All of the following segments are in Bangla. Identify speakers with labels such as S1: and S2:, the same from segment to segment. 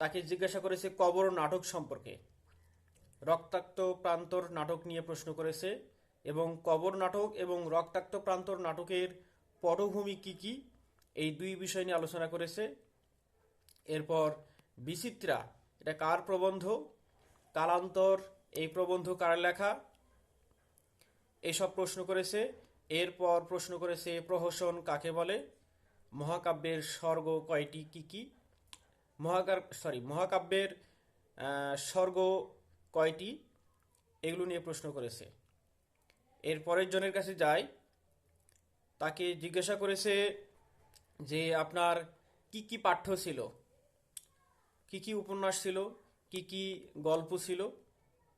S1: তাকে জিজ্ঞাসা করেছে, কবর নাটক সম্পর্কে। রক্তাক্ত প্রান্তর নাটক নিয়ে প্রশ্ন করেছে এবং কবর নাটক এবং রক্তাক্ত প্রান্তর নাটকের পটভূমি কি কি, এই দুই বিষয় নিয়ে আলোচনা করেছে। এরপর বিচিত্রা, এটা কার প্রবন্ধ? কালান্তর, এই প্রবন্ধ কার লেখা? এসব প্রশ্ন করেছে। এরপর প্রশ্ন করেছে, প্রহসন কাকে বলে? মহাকাব্যের স্বর্গ কয়টি, কি কি? মহাকার সরি মহাকাব্যের স্বর্গ কয়টি? এগুলো নিয়ে প্রশ্ন করেছে। এর পরের জনের কাছে যায় তাকে জিজ্ঞাসা করেছে যে আপনার কি কি পাঠ্য ছিল? কি কি উপন্যাস ছিল? কি কি গল্প ছিল?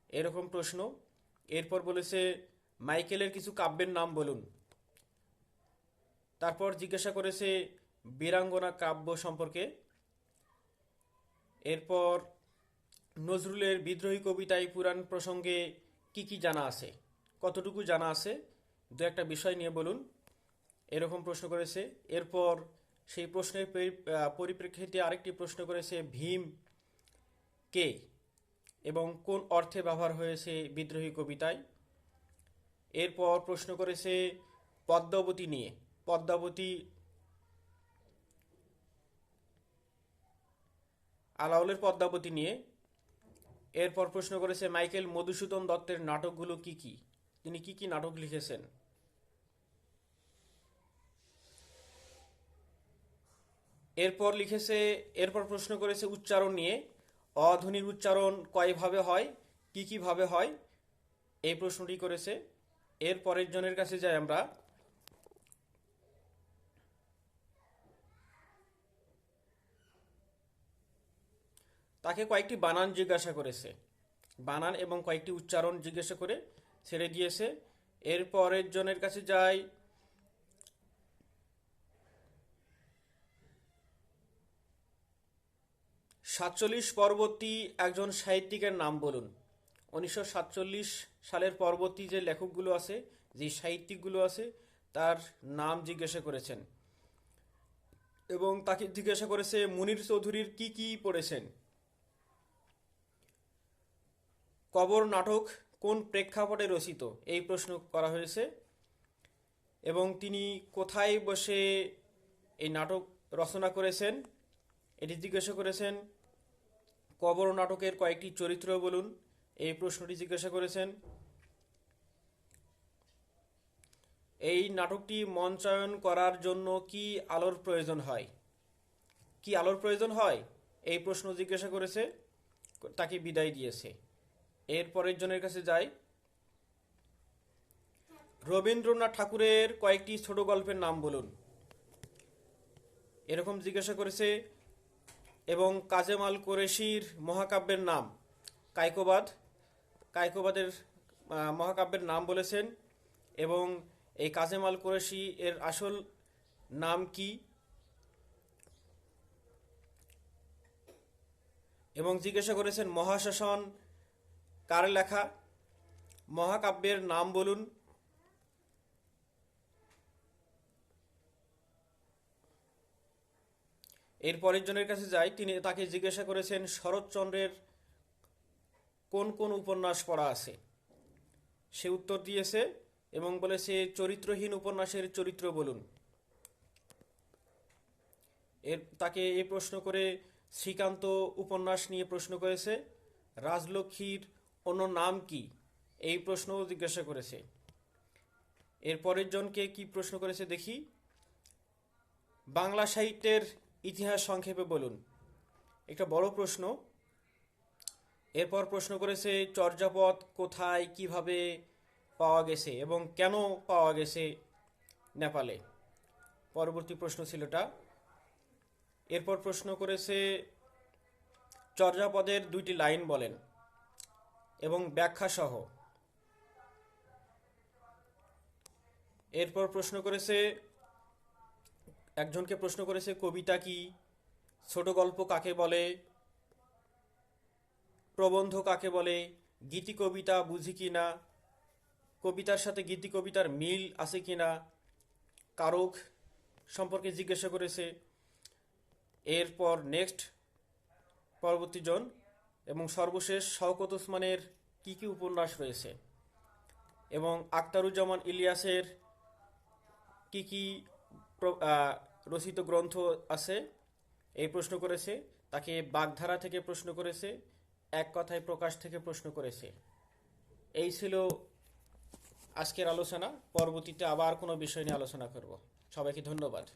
S1: এরকম প্রশ্ন। এরপর বলেছে, মাইকেলের কিছু কাব্যের নাম বলুন। তারপর জিজ্ঞাসা করেছে, বীরাঙ্গনা কাব্য সম্পর্কে। এরপর নজরুলের বিদ্রোহী কবিতায় পুরাণ প্রসঙ্গে কি কি জানা আছে? কতটুকু জানা আছে? দু একটা বিষয় নিয়ে বলুন। এরকম প্রশ্ন করেছে। এরপর সেই প্রশ্নের পরি- পরিপ্রেক্ষিতে আরেকটি প্রশ্ন করেছে ভীম কে এবং কোন অর্থে ব্যবহার হয়েছে বিদ্রোহী কবিতায়? এরপর প্রশ্ন করেছে পদ্মাবতী নিয়ে। পদ্মাবতী আলাউলের পদ্মাবতী নিয়ে এরপর প্রশ্ন করেছে মাইকেল মধুসূদন দত্তের নাটকগুলো কি কি? তিনি কি কি নাটক লিখেছেন? এরপর লিখেছে, এরপর প্রশ্ন করেছে উচ্চারণ নিয়ে, অধ্বনির উচ্চারণ কয়ভাবে হয়, কি কি ভাবে হয়? এই প্রশ্নটি করেছে। এর পরের জনের কাছে যাই আমরা। তাকে কয়েকটি বানান জিজ্ঞাসা করেছে। বানান এবং কয়েকটি উচ্চারণ জিজ্ঞাসা করে ছেড়ে দিয়েছে। এর পরের জনের কাছে যাই। সাতচল্লিশ পরবর্তী একজন সাহিত্যিকের নাম বলুন। উনিশশো সাতচল্লিশ সালের পরবর্তী যে লেখকগুলো আছে, যে সাহিত্যিকগুলো আছে, তার নাম জিজ্ঞাসা করেছেন। এবং তাকে জিজ্ঞাসা করেছে, মুনির চৌধুরীর কি কি পড়েছেন? কবর নাটক কোন প্রেক্ষাপটে রচিত? এই প্রশ্ন করা হয়েছে। এবং তিনি কোথায় বসে এই নাটক রচনা করেছেন, এটি জিজ্ঞাসা করেছেন। কবর নাটকের কয়েকটি চরিত্র বলুন, এই প্রশ্নটি জিজ্ঞাসা করেছেন। এই নাটকটি মঞ্চায়ন করার জন্য কি আলোর প্রয়োজন হয়? কি আলোর প্রয়োজন হয়? এই প্রশ্ন জিজ্ঞাসা করেছে, তাকে বিদায় দিয়েছে। এর পরের জনের কাছে যাই। রবীন্দ্রনাথ ঠাকুরের কয়েকটি ছোট গল্পের নাম বলুন। এরকম জিজ্ঞাসা করেছে এবং কাজেমাল কোরেশির মহাকাব্যের নাম কায়কোবাদ কায়কোবাদের মহাকাব্যের নাম বলেছেন এবং এই কাজেমাল কোরেশি এর আসল নাম কি? এবং জিজ্ঞাসা করেছেন মহাশাসন কার লেখা? মহাকাব্যের নাম বলুন। এর পরের জনের কাছে যাই। তিনি তাকে জিজ্ঞাসা করেছেন, শরৎচন্দ্রের কোন কোন উপন্যাস পড়া আছে? সে উত্তর দিয়েছে এবং বলেছে, চরিত্রহীন উপন্যাসের চরিত্র বলুন। এর, তাকে এই প্রশ্ন করে শ্রীকান্ত উপন্যাস নিয়ে প্রশ্ন করেছে। রাজলক্ষ্মীর অন্য নাম কি? এই প্রশ্নও জিজ্ঞাসা করেছে। এর পরের জনকে কি প্রশ্ন করেছে দেখি? বাংলা সাহিত্যের ইতিহাস সংক্ষেপে বলুন। একটা বড় প্রশ্ন। এরপর প্রশ্ন করেছে, চর্যাপদ কোথায়, কীভাবে পাওয়া গেছে এবং কেন পাওয়া গেছে নেপালে? পরবর্তী প্রশ্ন ছিল এটা। এরপর প্রশ্ন করেছে, চর্যাপদের দুইটি লাইন বলেন। এবং ব্যাখ্যা সহ এরপর প্রশ্ন করেছে, একজনকে প্রশ্ন করেছে, কবিতা কি? ছোট গল্প কাকে বলে? প্রবন্ধ কাকে বলে? গীতি কবিতা বুঝি কি না? কবিতার সাথে গীতি কবিতার মিল আছে কি না? কারক সম্পর্কে জিজ্ঞাসা করেছে। এরপর নেক্সট পরবর্তী জন এবং সর্বশেষ শওকত ওসমানের কি কি উপন্যাস রয়েছে? এবং আখতারুজ্জামান ইলিয়াসের কি কি রচিত গ্রন্থ আছে? এই প্রশ্ন করেছে। তাকে বাগধারা থেকে প্রশ্ন করেছে। এক কথায় প্রকাশ থেকে প্রশ্ন করেছে। এই ছিল আজকের আলোচনা। পরবর্তীতে আবার কোনো বিষয় নিয়ে আলোচনা করব। সবাইকে ধন্যবাদ।